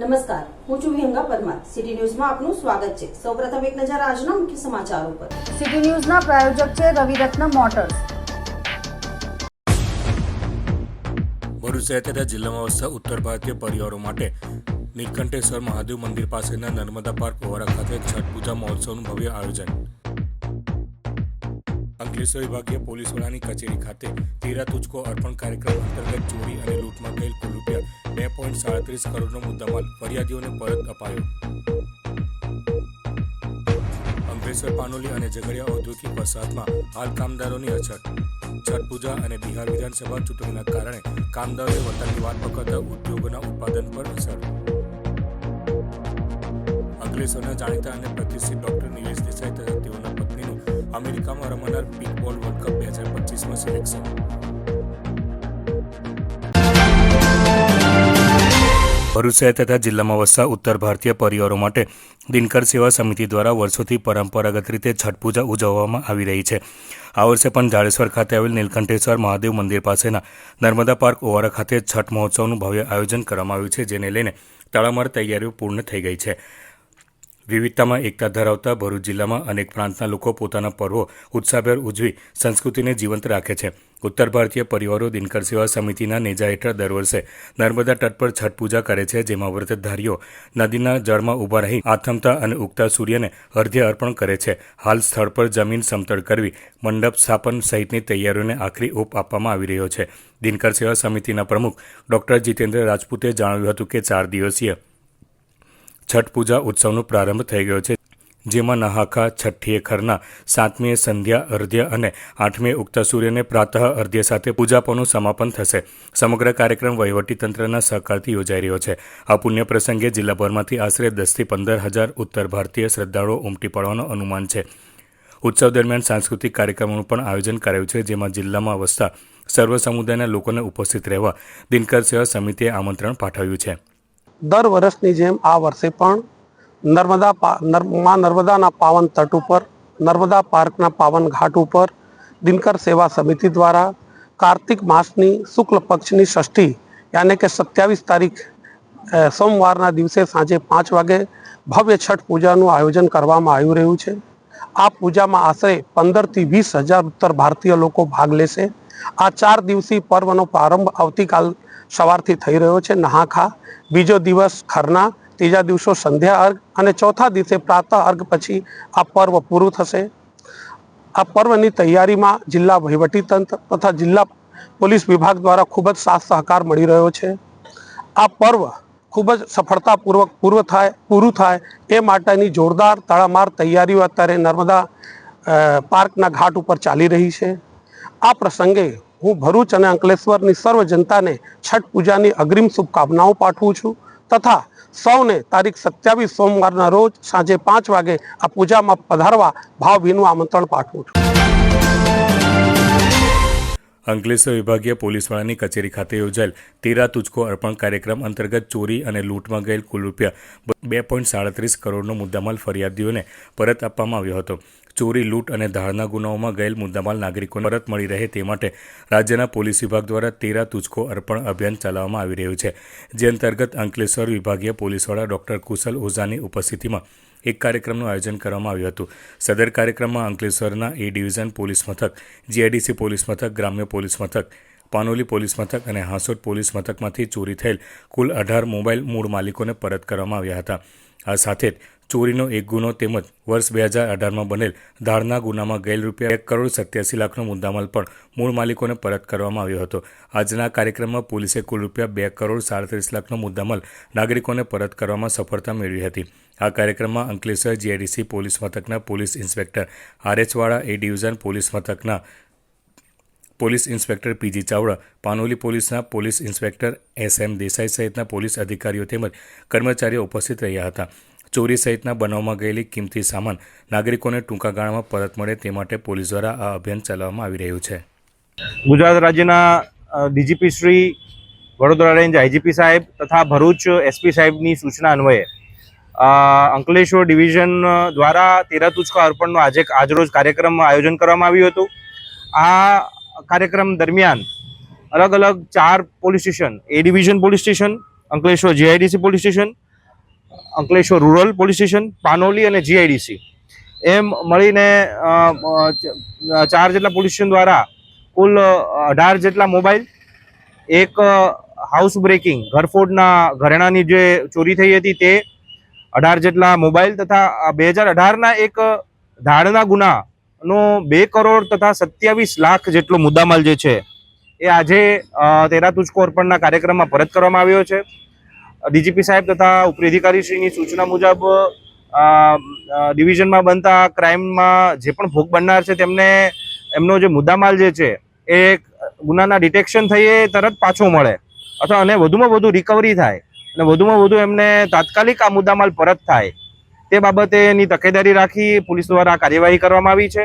નમસ્કાર હું છું વિહંગા પરમાર. સિટી ન્યૂઝમાં આપનું સ્વાગત છે. સૌપ્રથમ એક નજર આજના મુખ્ય સમાચારો પર. સિટી ન્યૂઝના પ્રાયોજક છે રવિરત્ન મોટર્સ. ભરૂચ શહેર તથા જિલ્લામાં વસતા ઉત્તર ભારતીય પરિવારો માટે નીલકંઠેશ્વર મહાદેવ મંદિર પાસેના નર્મદા પાર્ક ઓવારા ખાતે છઠ પૂજા મહોત્સવનું ભવ્ય આયોજન. અંકલેશ્વર વિભાગીય પોલીસ વડાની કચેરી ખાતે તેરા તુચકો અર્પણ કાર્યક્રમ અંતર્ગત ચોરી અને લૂંટમાં ગયેલ કુલ રૂપિયા બે પોઈન્ટ સાડત્રીસ કરોડનો મુદ્દામાલ ફરિયાદીઓને પરત અપાયો. અંકલેશ્વર, પાનોલી અને ઝઘડિયા ઔદ્યોગિક વરસાદમાં હાલ કામદારોની અછત. છઠ પૂજા અને બિહાર વિધાનસભા ચૂંટણીના કારણે કામદારોએ વતનની વાત પકડતા ઉદ્યોગોના ઉત્પાદન પર અસર. અંકલેશ્વરના જાણીતા અને પ્રતિષ્ઠિત ડોક્ટર નિલેશ દેસાઈ તથા અમેરિકામાં રમાનાર પિકબોલ વર્લ્ડ કપ બે હજાર પચીસમાં સિલેક્શન. ભરૂચ તથા જિલ્લામાં વસતા ઉત્તર ભારતીય પરિવારો માટે દિનકર સેવા સમિતિ દ્વારા વર્ષોથી પરંપરાગત રીતે છઠ પૂજા ઉજવવામાં આવી રહી છે. આ વર્ષે પણ જાડેશ્વર ખાતે આવેલ નીલકંઠેશ્વર મહાદેવ મંદિર પાસેના નર્મદા પાર્ક ઓવારા ખાતે છઠ મહોત્સવનું ભવ્ય આયોજન કરવામાં આવ્યું છે, જેને લઈને તડામાર તૈયારીઓ પૂર્ણ થઈ ગઈ છે. વિવિધતામાં એકતા ધરાવતા ભરૂચ જિલ્લામાં અનેક પ્રાંતના લોકો પોતાના પર્વો ઉત્સાહભેર ઉજવી સંસ્કૃતિને જીવંત રાખે છે. ઉત્તર ભારતીય પરિવારો દિનકર સેવા સમિતિના નેજા હેઠળ દર વર્ષે નર્મદા તટ પર છઠ પૂજા કરે છે, જેમાં વ્રતધારીઓ નદીના જળમાં ઊભા રહી આથમતા અને ઉગતા સૂર્યને અર્ધ્ય અર્પણ કરે છે. હાલ સ્થળ પર જમીન સમતળ કરવી મંડપ સ્થાપન સહિતની તૈયારીઓને આખરી ઓપ આપવામાં આવી રહ્યો છે. દિનકર સેવા સમિતિના પ્રમુખ ડોક્ટર જીતેન્દ્ર રાજપૂતે જણાવ્યું હતું કે ચાર દિવસીય છઠ પૂજા ઉત્સવનો પ્રારંભ થઈ ગયો છે, જેમાં નહાખા છઠ્ઠીએ ખરના, સાતમીએ સંધ્યા, અર્ધ્ય અને આઠમીએ ઉગતા સૂર્યને પ્રાતઃ, અર્ધ્ય સાથે પૂજાપોનું સમાપન થશે. સમગ્ર કાર્યક્રમ વહીવટીતંત્રના સહકારથી યોજાઈ રહ્યો છે. આ પુણ્ય પ્રસંગે જિલ્લાભરમાંથી આશરે દસથી પંદર હજાર ઉત્તર ભારતીય શ્રદ્ધાળુઓ ઉમટી પડવાનું અનુમાન છે. ઉત્સવ દરમિયાન સાંસ્કૃતિક કાર્યક્રમોનું પણ આયોજન કરાયું છે, જેમાં જિલ્લામાં વસતા સર્વ સમુદાયના લોકોને ઉપસ્થિત રહેવા દિનકર સેવા સમિતિએ આમંત્રણ પાઠવ્યું છે. દર વર્ષની જેમ આ વર્ષે પણ નર્મદા માં નર્મદાના પાવન તટ ઉપર, નર્મદા પાર્કના પાવન ઘાટ ઉપર, દિનકર સેવા સમિતિ દ્વારા કાર્તિક માસની શુક્લ પક્ષની ષષ્ઠી, યાને કે સત્યાવીસ તારીખ સોમવારના દિવસે સાંજે પાંચ વાગે ભવ્ય છઠ પૂજાનું આયોજન કરવામાં આવી રહ્યું છે. આ પૂજામાં આશરે પંદરથી વીસ હજાર ઉત્તર ભારતીય લોકો ભાગ લેશે. આ ચાર દિવસીય પર્વનો પ્રારંભ આવતીકાલ સવારથી થઈ રહ્યો છે. નહાખા, બીજો દિવસ ખરના ત્રીજા દિવસો સંધ્યા અર્ઘ અને ચોથા દિવસે પ્રાતઃ અર્ઘ પછી આ પર્વ પૂરું થશે. આ પર્વની તૈયારીમાં જિલ્લા વહીવટીતંત્ર તથા જિલ્લા પોલીસ વિભાગ દ્વારા ખૂબ જ સાથ સહકાર મળી રહ્યો છે. આ પર્વ ખૂબ જ સફળતાપૂર્વક પૂર્વ થાય, પૂરું થાય એ માટેની જોરદાર તડામાર તૈયારીઓ અત્યારે નર્મદા પાર્કના ઘાટ ઉપર ચાલી રહી છે. આ પ્રસંગે હું ભરૂચ અને અંકલેશ્વરની સર્વ જનતાને છઠ પૂજાની અગ્રિમ શુભકામનાઓ પાઠવું છું તથા સૌને તારીખ સત્યાવીસ સોમવારના રોજ સાંજે પાંચ વાગે આ પૂજામાં પધારવા ભાવભીનું આમંત્રણ પાઠવું છું. અંકલેશ્વર વિભાગીય પોલીસ વડાની કચેરી ખાતે યોજાયેલ તેરા તુચકો અર્પણ કાર્યક્રમ અંતર્ગત ચોરી અને લૂંટમાં ગયેલ કુલ રૂપિયા બે પોઈન્ટ સાડત્રીસ કરોડનો મુદ્દામાલ ફરિયાદીઓને પરત આપવામાં આવ્યો હતો. ચોરી, લૂંટ અને ધાડના ગુનાઓમાં ગયેલ મુદ્દામાલ નાગરિકોને પરત મળી રહે તે માટે રાજ્યના પોલીસ વિભાગ દ્વારા તેરા તુચકો અર્પણ અભિયાન ચલાવવામાં આવી રહ્યું છે. જે અંતર્ગત અંકલેશ્વર વિભાગીય પોલીસ વડા ડોક્ટર કુશલ ઓઝાની ઉપસ્થિતિમાં એક કાર્યક્રમનું આયોજન કરવામાં આવ્યું હતું. સદર કાર્યક્રમમાં અંકલેશ્વરના એ ડિવિઝન પોલીસ મથક, જીઆઈડીસી પોલીસ મથક, ગ્રામ્ય પોલીસ મથક, પાનોલી પોલીસ મથક અને હાંસોદ પોલીસ મથકમાંથી ચોરી થયેલ કુલ અઢાર મોબાઈલ મૂળ માલિકોને પરત કરવામાં આવ્યા હતા. આ સાથે જ ચોરીનો એક ગુનો તેમજ વર્ષ બે હજાર અઢારમાં બનેલ ધારના ગુનામાં ગયેલ રૂપિયા એક કરોડ સત્યાસી લાખનો મુદ્દામાલ પણ મૂળ માલિકોને પરત કરવામાં આવ્યો હતો. આજના કાર્યક્રમમાં પોલીસે કુલ રૂપિયા બે કરોડ સાડત્રીસ લાખનો મુદ્દામાલ નાગરિકોને પરત કરવામાં સફળતા મેળવી હતી. આ કાર્યક્રમમાં અંકલેશ્વર જીઆઈડીસી પોલીસ મથકના પોલીસ ઇન્સ્પેક્ટર આરએચવાળા એ ડિવિઝન પોલીસ મથકના police inspector P G Chavda, Panoli પોલીસના police inspector S M Desai સહિતના પોલીસ અધિકારીઓ તેમજ કર્મચારીઓ ઉપસ્થિત રહ્યા હતા. ચોરી સહિતના બનાવમાં ગયેલી કિંમતી સામાન નાગરિકોને ટૂંકા ગાળામાં પરત મળે તે માટે પોલીસ દ્વારા આ અભિયાન ચલાવવામાં આવી રહ્યું છે. ગુજરાત રાજ્યના DGP Shri Vadodara range IGP સાહેબ તથા ભરૂચ એસપી સાહેબની સૂચના અન્વયે અંકલેશ્વર ડિવિઝન દ્વારા તેરા તુચકા અર્પણનો આજે આજરોજ કાર્યક્રમ આયોજન કરવામાં આવ્યું હતું. આ કાર્યક્રમ દરમિયાન અલગ અલગ ચાર police station, A division police station, Ankleshwar GIDC police station Ankleshwar rural police station, Panoli અને જીઆઈડીસી. એમ મળીને ચાર જેટલા પોલીસ સ્ટેશન દ્વારા કુલ અઢાર જેટલા મોબાઈલ, એક હાઉસ બ્રેકિંગ, ઘરફોડના ઘરેણાની જે ચોરી થઈ હતી તે અઢાર જેટલા મોબાઈલ તથા બે હજાર અઢારના એક ધાડના ગુનાનો બે કરોડ તથા સત્યાવીસ લાખ જેટલો મુદ્દામાલ જે છે, એ આજે તેરા તુજકો અર્પણના કાર્યક્રમમાં પરત કરવામાં આવ્યો છે. ડીજીપી સાહેબ તથા ઉપરી અધિકારીશ્રીની સૂચના મુજબ ડિવિઝનમાં બનતા ક્રાઇમમાં જે પણ ભોગ બનનાર છે તેમને, એમનો જે મુદ્દામાલ જે છે, એ ગુનાના ડિટેક્શન થઈએ તરત પાછો મળે. અથવા અને વધુમાં વધુ રિકવરી થાય. અને વધુમાં વધુ એમને તાત્કાલિક આ મુદ્દામાલ પરત થાય. તે બાબતેની તકેદારી રાખી પોલીસ દ્વારા આ કાર્યવાહી કરવામાં આવી છે.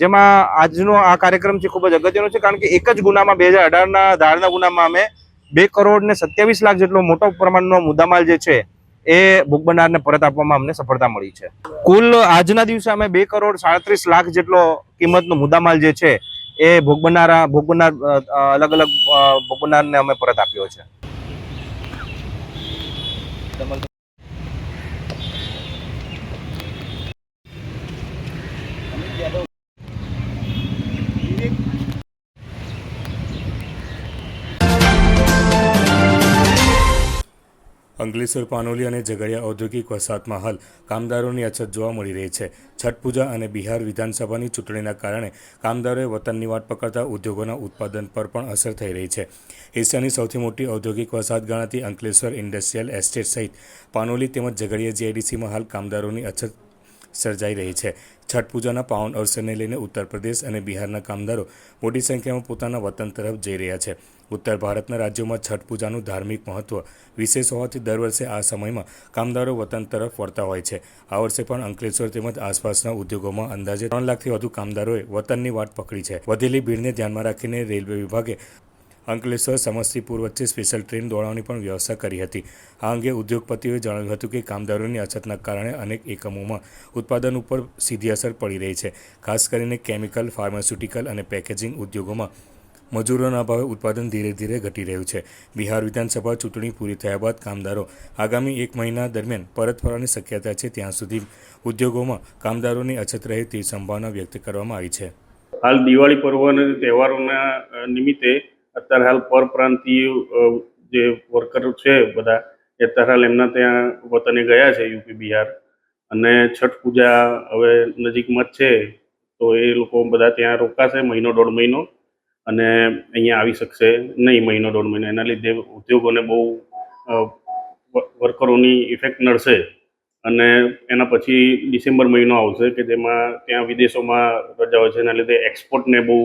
જેમાં આજનો આ કાર્યક્રમ છે ખૂબ જ અગત્યનો છે, કારણ કે એક જ ગુનામાં બે હજાર અઢારના ધારના ગુનામાં અમે બે કરોડ ને સત્યાવીસ લાખ જેટલો મોટો પ્રમાણનો મુદ્દામાલ જે છે, એ ભોગ બનનારને પરત આપવામાં અમને સફળતા મળી છે. કુલ આજના દિવસે અમે બે કરોડ સાડત્રીસ લાખ જેટલો કિંમતનો મુદ્દામાલ જે છે, એ ભોગ ભોગબનાર અલગ અલગ ભોગ બનનારને અમે પરત આપ્યો છે. અંકલેશ્વર પાનોલી અને ઝઘડિયા ઔદ્યોગિક વસાહતમાં હાલ કામદારોની અછત જોવા મળી રહી છે. છઠ પૂજા અને બિહાર વિધાનસભાની ચૂંટણીના કારણે કામદારોએ વતનની વાટ પકડતા ઉદ્યોગોના ઉત્પાદન પર પણ અસર થઈ રહી છે. એશિયાની સૌથી મોટી ઔદ્યોગિક વસાહત ગણાતી અંકલેશ્વર ઇન્ડસ્ટ્રીયલ એસ્ટેટ સહિત પાનોલી તેમજ ઝઘડિયા જીઆઈડીસીમાં હાલ કામદારોની અછત સર્જાઈ રહી છે. છઠ પૂજાના પાવન અવસરને લઈને ઉત્તર પ્રદેશ અને બિહારના કામદારો મોટી સંખ્યામાં પોતાના વતન તરફ જઈ રહ્યા છે. ઉત્તર ભારતના રાજ્યોમાં છઠ પૂજાનું ધાર્મિક મહત્વ વિશેષ હોવાથી દર વર્ષે આ સમયમાં કામદારો વતન તરફ વળતા હોય છે. આ વર્ષે પણ અંકલેશ્વર તેમજ આસપાસના ઉદ્યોગોમાં અંદાજે ત્રણ લાખથી વધુ કામદારોએ વતનની વાટ પકડી છે. વધેલી ભીડને ધ્યાનમાં રાખીને રેલવે વિભાગે અંકલેશ્વર સમસ્તીપુર વચ્ચે સ્પેશિયલ ટ્રેન દોડાવવાની પણ વ્યવસ્થા કરી હતી. આ અંગે ઉદ્યોગપતિઓએ જણાવ્યું હતું કે કામદારોની અછતના કારણે અનેક એકમોમાં ઉત્પાદન ઉપર સીધી અસર પડી રહી છે. ખાસ કરીને કેમિકલ, ફાર્માસ્યુટિકલ અને પેકેજિંગ ઉદ્યોગોમાં મજૂરોના અભાવે ઉત્પાદન ધીરે ધીરે ઘટી રહ્યું છે. બિહાર વિધાનસભા ચૂંટણી પૂરી થયા બાદ કામદારો આગામી એક મહિના દરમિયાન પરત ફરવાની શક્યતા છે. ત્યાં સુધી ઉદ્યોગોમાં કામદારોની અછત રહે તેવી સંભાવના વ્યક્ત કરવામાં આવી છે. હાલ દિવાળી પર્વ અને તહેવારોના નિમિત્તે અત્યારે હાલ પરપ્રાંતીય જે વર્કર છે બધા એ અત્યારે હાલ એમના ત્યાં વતને ગયા છે યુપી, બિહાર. અને છઠ પૂજા હવે નજીકમાં જ છે. તો એ લોકો બધા ત્યાં રોકાશે મહિનો, દોઢ મહિનો. અને અહીંયા આવી શકશે નહીં મહિનો, દોઢ મહિનો. એના લીધે ઉદ્યોગોને બહુ વર્કરોની ઇફેક્ટ નડશે. અને એના પછી ડિસેમ્બર મહિનો આવશે કે જેમાં ત્યાં વિદેશોમાં રજાઓ છે. એના લીધે એક્સપોર્ટને બહુ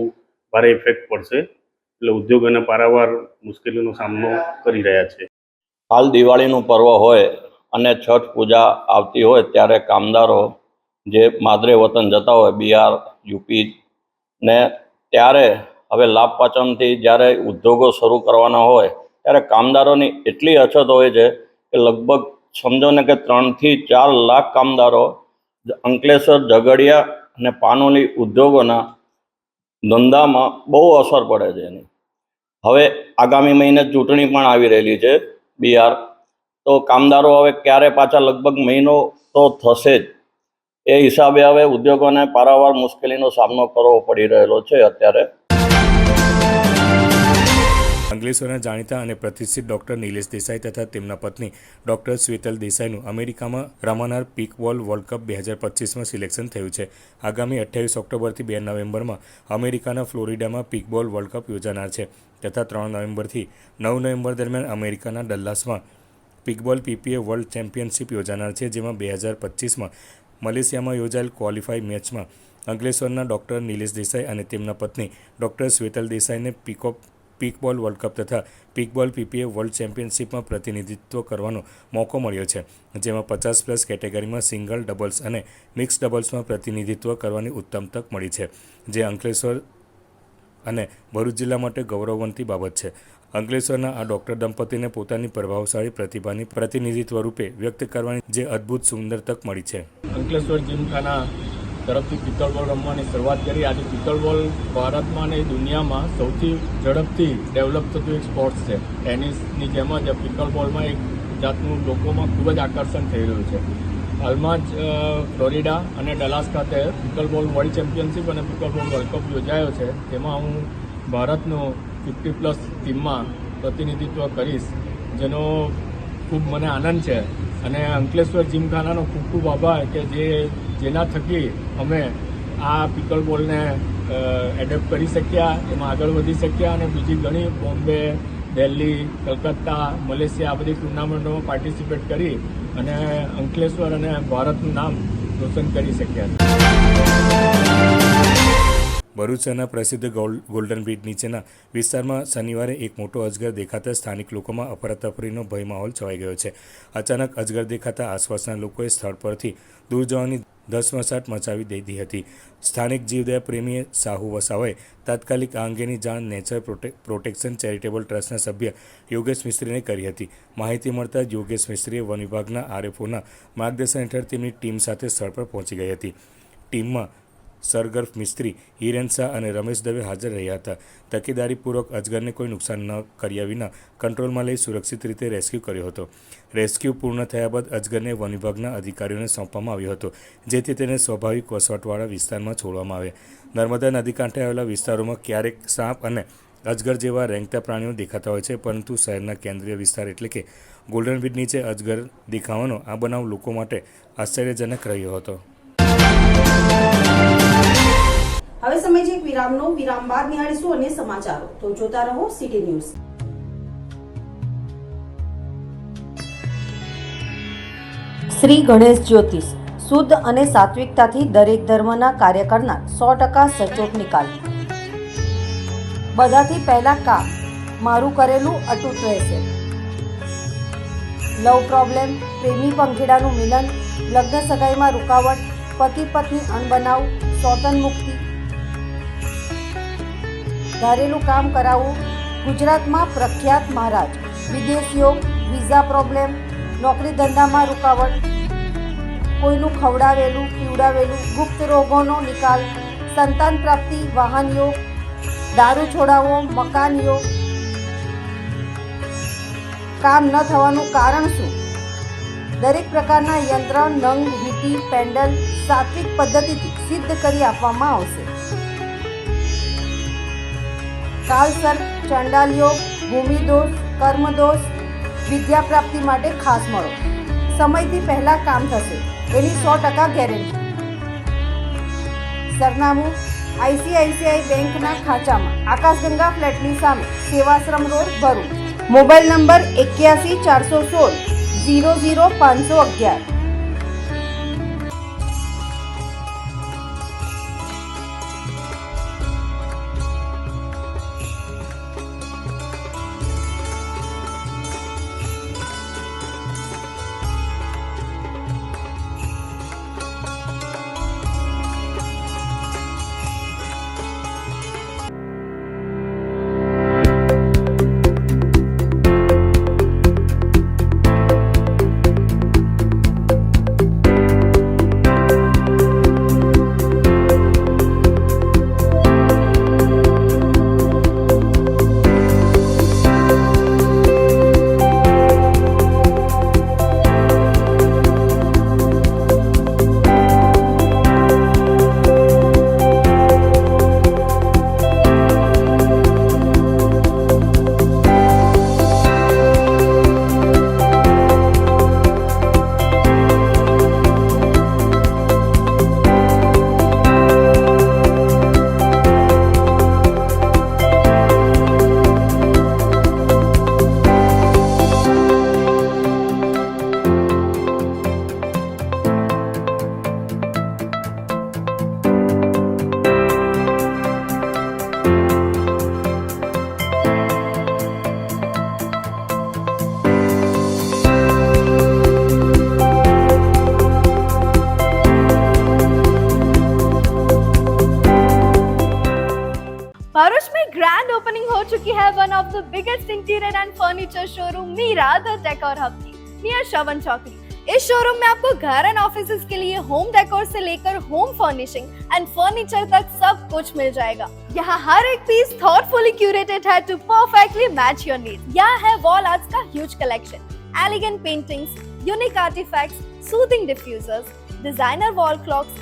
ભારે ઇફેક્ટ પડશે. એટલે ઉદ્યોગ અને પારાવાર મુશ્કેલીનો સામનો કરી રહ્યા છે. હાલ દિવાળીનું પર્વ હોય અને છઠ પૂજા આવતી હોય ત્યારે કામદારો જે માદરે વતન જતા હોય, બિહાર, યુપી ને ત્યારે હવે લાભ પાચનથી જ્યારે ઉદ્યોગો શરૂ કરવાના હોય, ત્યારે કામદારોની એટલી અછત હોય છે કે લગભગ સમજો ને કે ત્રણથી ચાર લાખ કામદારો અંકલેશ્વર, ઝઘડિયા અને પાનોલી ઉદ્યોગોના ધંધામાં બહુ અસર પડે છે એની. હવે આગામી મહિને ચૂંટણી પણ આવી રહેલી છે બિહાર. તો કામદારો હવે ક્યારે પાછા લગભગ મહિનો તો થશે જ. એ હિસાબે હવે ઉદ્યોગોને પારાવાર મુશ્કેલીનો સામનો કરવો પડી રહેલો છે અત્યારે. અંકલેશ્વરના જાણીતા અને પ્રતિષ્ઠિત ડોક્ટર નિલેશ દેસાઈ તથા તેમના પત્ની ડોક્ટર શ્વેતલ દેસાઈનું અમેરિકામાં રમાનાર પીકબોલ વર્લ્ડ કપ બે હજાર પચીસમાં સિલેક્શન થયું છે. આગામી અઠ્યાવીસ ઓક્ટોબરથી બે નવેમ્બરમાં અમેરિકાના ફ્લોરિડામાં પીકબોલ વર્લ્ડ કપ યોજાનાર છે તથા ત્રણ નવેમ્બરથી નવ નવેમ્બર દરમિયાન અમેરિકાના ડલ્લાસમાં પીકબોલ પીપીએ વર્લ્ડ ચેમ્પિયનશિપ યોજાનાર છે, જેમાં બે હજાર પચીસમાં મલેશિયામાં યોજાયેલ ક્વોલિફાઈ મેચમાં અંકલેશ્વરના ડોક્ટર નિલેશ દેસાઈ અને તેમના પત્ની ડોક્ટર શ્વેતલ દેસાઈને પીકો પીકબોલ વર્લ્ડ કપ તથા પીકબોલ પીપીએ વર્લ્ડ ચેમ્પિયનશિપમાં પ્રતિનિધિત્વ કરવાનો મોકો મળ્યો છે. જેમાં પચાસ પ્લસ કેટેગરીમાં સિંગલ, ડબલ્સ અને મિક્સ ડબલ્સમાં પ્રતિનિધિત્વ કરવાની ઉત્તમ તક મળી છે, જે અંકલેશ્વર અને ભરૂચ જિલ્લા માટે ગૌરવવંતી બાબત છે. અંકલેશ્વરના આ ડોક્ટર દંપતીને પોતાની પ્રભાવશાળી પ્રતિભાની પ્રતિનિધિત્વ રૂપે વ્યક્ત કરવાની જે અદ્ભુત સુંદર તક મળી છે. અંકલેશ્વર જીમખાના તરફથી પિત્તળ બોલ રમવાની શરૂઆત કરી. આજે પિત્તળ બોલ ભારતમાં અને દુનિયામાં સૌથી ઝડપથી ડેવલપ થતું એક સ્પોર્ટ્સ છે. ટેનિસની જેમ જ પિત્તળ બોલમાં એક જાતનું લોકોમાં ખૂબ જ આકર્ષણ થઈ રહ્યું છે. હાલમાં જ ફ્લોરિડા અને ડલાસ ખાતે પિકલબોલ વર્લ્ડ ચેમ્પિયનશિપ અને પિકલબોલ વર્લ્ડ કપ યોજાયો છે. તેમાં હું ભારતનો ફિફ્ટી પ્લસ ટીમમાં પ્રતિનિધિત્વ કરીશ, જેનો ખૂબ મને આનંદ છે. અને અંકલેશ્વર જીમખાનાનો ખૂબ ખૂબ આભાર કે જે જેના થકી અમે આ પિકલ બોલને એડેપ્ટ કરી શક્યા, એમાં આગળ વધી શક્યા અને બીજી ઘણી બોમ્બે, દિલ્હી, કલકત્તા, મલેશિયા આ બધી ટુર્નામેન્ટોમાં પાર્ટિસિપેટ કરી અને અંકલેશ્વર અને ભારતનું નામ રોશન કરી શક્યા ભરૂચ શહેરના પ્રસિદ્ધ ગોલ- ગોલ્ડન બ્રિજ નીચેના વિસ્તારમાં શનિવારે એક મોટો અજગર દેખાતા સ્થાનિક લોકોમાં અફરાતફરીનો ભય માહોલ છવાઈ ગયો છે. અચાનક અજગર દેખાતા આસપાસના લોકોએ સ્થળ પરથી દૂર જવાની ધસમસાટ મચાવી દીધી હતી. સ્થાનિક જીવદયા પ્રેમીએ સાહુ વસાવાએ તાત્કાલિક આ અંગેની જાણ નેચર પ્રોટે- પ્રોટેક્શન ચેરિટેબલ ટ્રસ્ટના સભ્ય યોગેશ મિસ્ત્રીને કરી હતી. માહિતી મળતા યોગેશ મિસ્ત્રીએ વન વિભાગના આરએફઓના માર્ગદર્શન હેઠળ તેમની ટીમ સાથે સ્થળ પર પહોંચી ગઈ હતી. ટીમમાં સરગર્ફ મિસ્ત્રી હિરેન શાહ અને રમેશ દવે હાજર રહ્યા હતા. તકેદારીપૂર્વક અજગરને કોઈ નુકસાન ન કર્યા વિના કંટ્રોલમાં લઈ સુરક્ષિત રીતે રેસ્ક્યુ કર્યો હતો. રેસ્ક્યુ પૂર્ણ થયા બાદ અજગરને વન વિભાગના અધિકારીઓને સોંપવામાં આવ્યો હતો, જેથી તેને સ્વાભાવિક વસવાટવાળા વિસ્તારમાં છોડવામાં આવે. નર્મદા નદી કાંઠે આવેલા વિસ્તારોમાં ક્યારેક સાપ અને અજગર જેવા રેંગતા પ્રાણીઓ દેખાતા હોય છે, પરંતુ શહેરના કેન્દ્રીય વિસ્તાર એટલે કે ગોલ્ડન બ્રિજ નીચે અજગર દેખાવાનો આ બનાવ લોકો માટે આશ્ચર્યજનક રહ્યો હતો. સમય છે વિરામનો વિરામ બાદ નિહાળીશું અન્ય સમાચારો. તો જોતા રહો સિટી ન્યૂઝ. શ્રી ગણેશ જ્યોતિષ, શુદ્ધ અને સાત્વિકતાથી દરેક ધર્મના કાર્ય કરનાર સો ટકા સચોટ નિકાલ. બધાથી પહેલા કામ, મારું કરેલું અતૂટ રહેશે. લવ પ્રોબ્લેમ, પ્રેમી પંખીડાનું મિલન, લગ્ન સગાઈમાં રૂકાવટ, પતિ પત્ની અણબનાવ સ્વતન મુક્તિ ધારેલું કામ કરાવવું ગુજરાતમાં પ્રખ્યાત મહારાજ. વિદેશીઓ વિઝા પ્રોબ્લેમ નોકરી ધંધામાં રૂકાવટ, કોઈનું ખવડાવેલું, પીવડાવેલું, ગુપ્ત રોગોનો નિકાલ, સંતાન પ્રાપ્તિ વાહન યોગ દારૂ છોડાવો મકાન યોગ કામ ન થવાનું કારણ શું? દરેક પ્રકારના યંત્ર, નંગ, વીટી, પેન્ડલ સાત્વિક પદ્ધતિથી સિદ્ધ કરી આપવામાં આવશે. કાલસર ચંડાલ યોગ ભૂમિદોષ, કર્મદોષ વિદ્યા પ્રાપ્તિ માટે ખાસ મળો. સમયથી પહેલા કામ થશે. એની સો ટકા ગેરંટી. સરનામું આઈસીઆઈસીઆઈ બેંકના ખાંચામાં. આકાશગંગા ફ્લેટની સામે. Sevashram road Bharuch. Mobile number એક્યાસી ચારસો સોળ, ઝીરો ઝીરો પાંચસો અગિયાર. Furniture showroom Meera the decor hub की नियर श्रवण चौकड़ी इस शोरूम में आपको घर एंड ऑफ़िस के लिए होम डेकोर से लेकर होम फर्निशिंग एंड फर्नीचर तक सब कुछ मिल जाएगा। यहाँ हर एक पीस थॉटफुली क्यूरेटेड है to perfectly match your need यहाँ है वॉल आर्ट्स का huge collection elegant paintings, unique artifacts, soothing diffusers, designer wall clocks,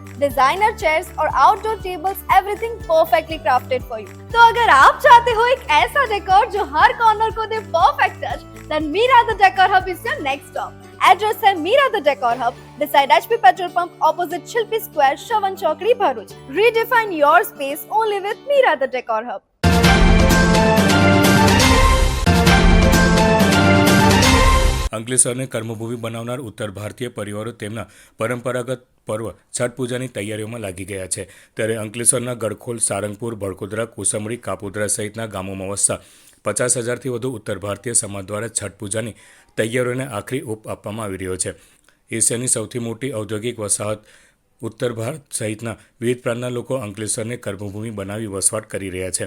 designer chairs और outdoor tables everything perfectly crafted for you तो अगर आप चाहते हो एक ऐसा डेकोर जो हर कॉर्नर को दे perfect touch then Mira the decor hub is your next stop address है Mira the decor hub beside HP petrol pump opposite Shilpi Square, Shavan Chokri, Bharuch. Redefine your space only with Mira the Decor Hub. અંકલેશ્વરને કર્મભૂમિ બનાવનાર ઉત્તર ભારતીય પરિવારો તેમના પરંપરાગત પર્વ છઠ પૂજાની તૈયારીઓમાં લાગી ગયા છે. ત્યારે અંકલેશ્વરના ગડખોલ સારંગપુર ભડકોદરા કોસંબડી કાપોદરા સહિતના ગામોમાં વસતા પચાસ હજારથી વધુ ઉત્તર ભારતીય સમાજ દ્વારા છઠ પૂજાની તૈયારીઓને આખરી ઓપ આપવામાં આવી રહ્યો છે. એશિયાની સૌથી મોટી ઔદ્યોગિક વસાહત ઉત્તર ભારત સહિતના વિવિધ પ્રાંતના લોકો અંકલેશ્વરને કર્મભૂમિ બનાવી વસવાટ કરી રહ્યા છે.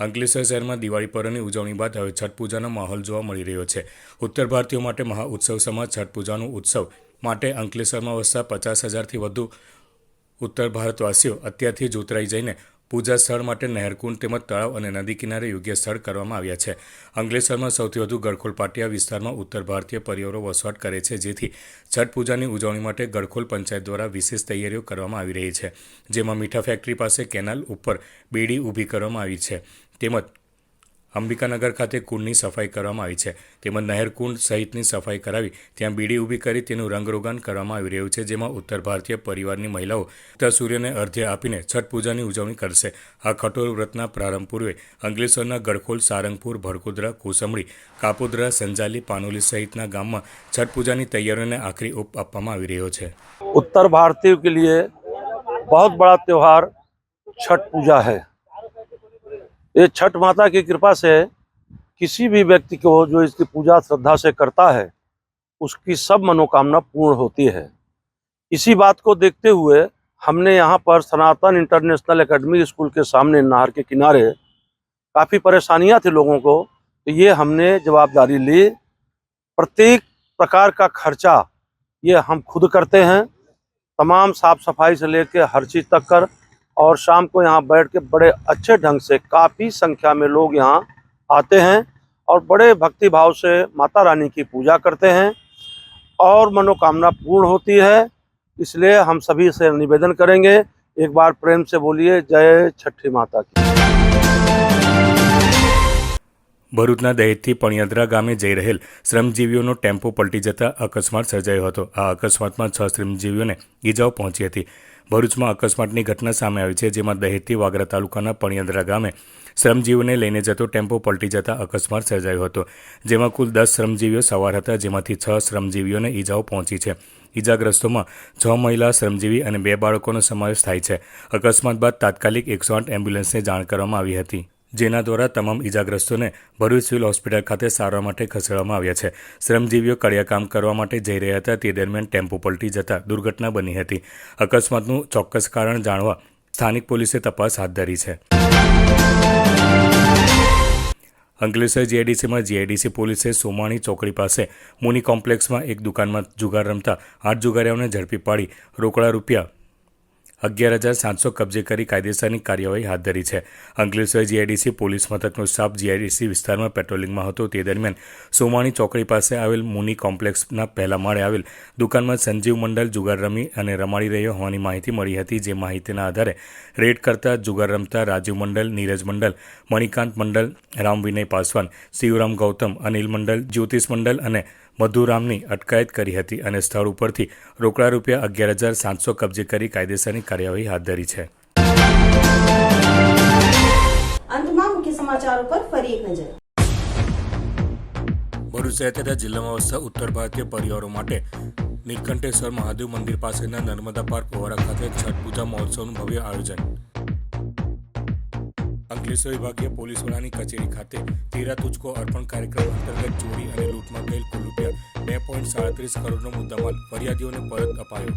અંકલેશ્વર શહેરમાં દિવાળી પર્વની ઉજવણી બાદ હવે છઠ પૂજાનો માહોલ જોવા મળી રહ્યો છે. ઉત્તર ભારતીયો માટે મહા ઉત્સવ સમા છઠ પૂજાનો ઉત્સવ માટે અંકલેશ્વરમાં વસતા પચાસ હજારથી વધુ ઉત્તર ભારતવાસીઓ અત્યારથી જ ઉતરાઈ જઈને પૂજા સ્થળ માટે નહેરકુંડ તેમજ તળાવ અને નદી કિનારે યોગ્ય સ્થળ કરવામાં આવ્યા છે. અંકલેશ્વરમાં સૌથી વધુ ગળખોલ પાટિયા વિસ્તારમાં ઉત્તર ભારતીય પરિવારો વસવાટ કરે છે, જેથી છઠ પૂજાની ઉજવણી માટે ગળખોલ પંચાયત દ્વારા વિશેષ તૈયારીઓ કરવામાં આવી રહી છે, જેમાં મીઠા ફેક્ટરી પાસે કેનાલ ઉપર બેડી ઊભી કરવામાં આવી છે, તેમજ અંબિકાનગર ખાતે કુંડની સફાઈ કરવામાં આવી છે તેમજ નહેરકુંડ સહિતની સફાઈ કરાવી ત્યાં બીડી ઊભી કરી તેનું રંગરોગાન કરવામાં આવી રહ્યું છે જેમાં ઉત્તર ભારતીય પરિવારની મહિલાઓ ઉત્તર સૂર્યને અર્ધ્ય આપીને છઠ પૂજાની ઉજવણી કરશે આ કઠોર વ્રતના પ્રારંભ પૂર્વે અંકલેશ્વરના ગડખોલ સારંગપુર ભડકોદરા કોસંબડી કાપોદરા સંજાલી પાનોલી સહિતના ગામમાં છઠ પૂજાની તૈયારીઓને આખરી ઓપ આપવામાં આવી રહ્યો છે उत्तर भारतीयों के लिए बहुत बड़ा त्योहार छठ पूजा है ये छठ माता की कृपा से किसी भी व्यक्ति को जो इसकी पूजा श्रद्धा से करता है, उसकी सब मनोकामना पूर्ण होती है। इसी बात को देखते हुए हमने यहाँ पर सनातन इंटरनेशनल एकेडमी स्कूल के सामने नहर के किनारे काफ़ी परेशानियाँ थी लोगों को तो ये हमने जवाबदारी ली। प्रत्येक प्रकार का खर्चा ये हम खुद करते हैं, तमाम साफ़ सफ़ाई से लेके हर चीज़ तक कर और शाम को यहाँ बैठ के बड़े अच्छे ढंग से काफ़ी संख्या में लोग यहाँ आते हैं और बड़े भक्ति भाव से माता रानी की पूजा करते हैं और मनोकामना पूर्ण होती है इसलिए हम सभी से निवेदन करेंगे एक बार प्रेम से बोलिए जय छठी माता की ભરૂચના દહેજથી પણિયાદરા ગામે જઈ રહેલ શ્રમજીવીઓનો ટેમ્પો પલટી જતા અકસ્માત સર્જાયો હતો આ અકસ્માતમાં છ શ્રમજીવીઓને ઈજાઓ પહોંચી હતી ભરૂચમાં અકસ્માતની ઘટના સામે આવી છે, જેમાં દહેજથી વાગરા તાલુકાના પણિયાદરા ગામે શ્રમજીવીઓને લઈને જતો ટેમ્પો પલટી જતા અકસ્માત સર્જાયો હતો. જેમાં કુલ દસ શ્રમજીવીઓ સવાર હતા, જેમાંથી છ શ્રમજીવીઓને ઈજાઓ પહોંચી છે. ઈજાગ્રસ્તોમાં છ મહિલા, શ્રમજીવી અને બે બાળકોનો સમાવેશ થાય છે. અકસ્માત બાદ તાત્કાલિક એકસો આઠ એમ્બ્યુલન્સને જાણ કરવામાં આવી હતી. જેના દ્વારા તમામ ઈજાગ્રસ્તોને ભરૂચ સિવિલ હોસ્પિટલ ખાતે સારવાર માટે ખસેડવામાં આવ્યા છે. શ્રમજીવીઓ કડિયા કામ કરવા માટે જઈ રહ્યા હતા, તે દરમિયાન ટેમ્પો પલટી જતા દુર્ઘટના બની હતી. અકસ્માતનું ચોક્કસ કારણ જાણવા સ્થાનિક પોલીસે તપાસ હાથ ધરી છે. અંકલેશ્વર જીઆઈડીસીમાં જીઆઈડીસી પોલીસે સોમાણી ચોકડી પાસે મુની કોમ્પ્લેક્સમાં એક દુકાનમાં જુગાર રમતા આઠ જુગારીઓને ઝડપી પાડી રોકડા રૂપિયા અગિયાર હજાર સાતસો કબજે કરી કાયદેસરની કાર્યવાહી હાથ ધરી છે. અંકલેશ્વર જીઆઈડીસી પોલીસ મથકનો સ્ટાફ જીઆઈડીસી વિસ્તારમાં પેટ્રોલિંગમાં હતો. તે દરમિયાન સોમાણી ચોકડી પાસે આવેલ મુની કોમ્પ્લેક્સના પહેલા માળે આવેલ દુકાનમાં સંજીવ મંડળ જુગાર રમી અને રમાડી રહ્યો હોવાની માહિતી મળી હતી, જે માહિતીના આધારે રેડ કરતા જુગાર રમતા રાજીવ મંડળ નીરજ મંડળ મણિકાંત મંડળ રામ વિનય પાસવાન, શિવરામ ગૌતમ, અનિલ મંડળ જ્યોતિષ મંડળ અને મધુરામની અટકાયત કરી હતી અને સ્થળ ઉપરથી રોકડા રૂપિયા અગિયાર હજાર સાતસો કબજે કરી કાયદેસરની કાર્યવાહી હાથ ધરી છે. અંતમાં મુખ્ય સમાચારો પર ફરી એક નજર. ભરૂચ શહેર તથા જિલ્લામાં વસતા ઉત્તર ભારતીય પરિવારો માટે નીલકંઠેશ્વર મહાદેવ મંદિર પાસેના નર્મદા પાર્ક વોરા ખાતે છઠ પૂજા મહોત્સવનું ભવ્ય આયોજન. અંકલેશ્વર વિભાગીય પોલીસ વડાની કચેરી ખાતે તેરા તુચકો અર્પણ કાર્યક્રમ અંતર્ગત ચોરી અને લૂંટમાં ગયેલ કુલ રૂપિયા બે પોઈન્ટ સાડત્રીસ કરોડનો મુદ્દામાલ ફરિયાદીઓને પરત અપાયો.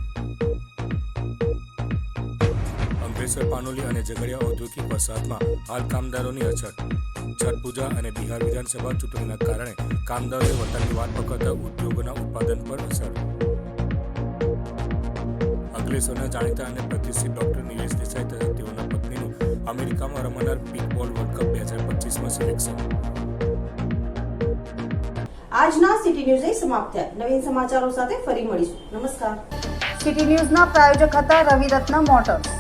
અંકલેશ્વર, પાનોલી અને ઝઘડિયા ઔદ્યોગિક વરસાદમાં હાલ કામદારોની અછત. છઠ પૂજા અને બિહાર વિધાનસભા ચૂંટણીના કારણે કામદારોએ વતનની વાત પકડતા ઉદ્યોગોના ઉત્પાદન પર અસર. અંકલેશ્વરના જાણીતા અને પ્રતિષ્ઠિત ડોક્ટર નિલેશ દેસાઈ તથા તેઓના પત્નીનું અમેરિકામાં રમાનાર પિકબોલ વર્લ્ડ કપ બે હજાર પચીસમાં સિલેક્શન. આજના સિટી ન્યૂઝ અહીં સમાપ્ત થયા. નવીન સમાચારો સાથે ફરી મળીશું. નમસ્કાર. સિટી ન્યૂઝના પ્રાયોજક હતા રવિ રત્ન મોટર્સ.